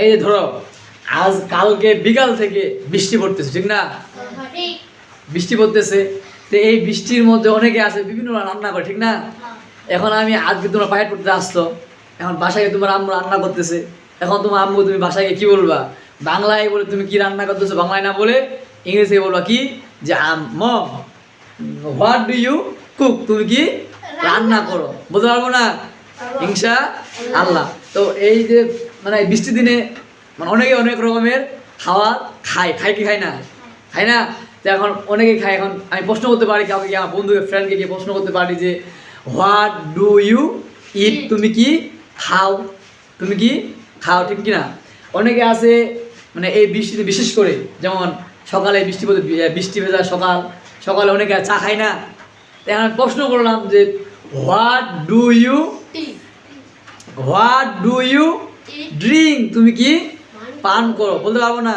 এই যে ধরো আজ কালকে বিকাল থেকে বৃষ্টি পড়তেছে ঠিক না? বৃষ্টি পড়তেছে তো এই বৃষ্টির মধ্যে অনেকে আছে বিভিন্ন রান্না করে ঠিক না? এখন আমি আজকে তোমার পাহাড় পড়তে আসতো এখন বাসায় তোমার আম্মু রান্না করতেছে এখন তোমার আম্মু তুমি বাসায় কি বলবা? বাংলায় বলে তুমি কি রান্না করতেছো বাংলায় না বলে ইংরেজিতে বলবা কি? যে mom what do you cook? তুমি কি রান্না করো? বুঝতে পারব না? হিংসা আল্লাহ। তো এই যে মানে বৃষ্টির দিনে মানে অনেকে অনেক রকমের খাওয়া খায় খায় কি খায় না? খায় না? তো এখন অনেকে খায়। এখন আমি প্রশ্ন করতে পারি কাউকে কি আমার বন্ধুকে ফ্রেন্ডকে গিয়ে প্রশ্ন করতে পারি যে হোয়াট ডু ইউ ইট তুমি কি খাও? তুমি কি খাও? ঠিক কি না অনেকে আছে মানে এই বৃষ্টিতে বিশেষ করে যেমন সকালে বৃষ্টি বৃষ্টি ভেজা সকাল সকালে অনেকে চা খায় না। এখন আমি প্রশ্ন করলাম যে what do you what do you drink তুমি কি? পান করো, বলতে পারব না।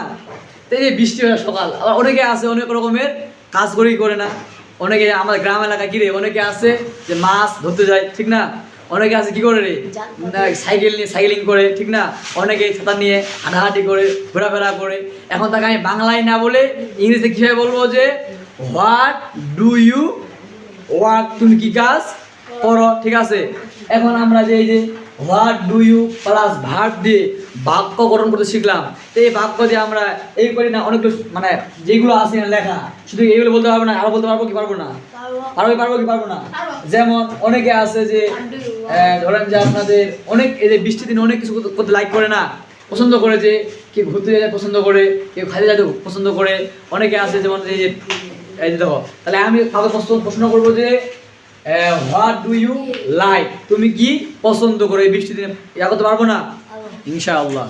তো এই যে বৃষ্টি হয় সকাল। আবার অনেকে আছে অনেক রকমের, কাজ করেই করে না? অনেকে আমাদের গ্রাম এলাকা কি রে, অনেকে আছে যে মাছ ধরতে যায়, ঠিক না? অনেকে আছে কি করে রে? সাইকেল নিয়ে সাইকেলিং করে, ঠিক না? অনেকে ছাতা নিয়ে হাঁটাহাঁটি করে, ঘোরাফেরা করে। এখন তাকে আমি বাংলায় না বলে ইংরেজিতে কীভাবে বলব যে হোয়াট ডু ইউ ওয়ার্ক তুমি কি কাজ করো, ঠিক আছে? এখন আমরা যে এই যে what do you plus verb দিয়ে বাক্য গঠন করতে শিখলাম? তো এই বাক্য দিয়ে আমরা এই করি না অনেকগুলো মানে যেগুলো আছে না লেখা। শুধু এইগুলো বলতে পারব না আরও বলতে পারব কি পারব না? কি পারব কি পারব না? যেমন অনেকে আছে যে ধরেন যে আপনাদের অনেক এই যে বৃষ্টির দিনে অনেক কিছু করতে- লাইক করে না। পছন্দ করে যে কেউ ঘুরতে যেতে পছন্দ করে কেউ খাইতে যেতে পছন্দ করে। অনেকে আছে যেমন এই যে এই যে দেখো তাহলে আমি কাউকে প্রশ্ন প্রশ্ন করব যে হোয়াট ডু ইউ লাইক তুমি কি পছন্দ করো? এই বৃষ্টির দিনে? ইয়া করতে পারব না? ইনশাআল্লাহ।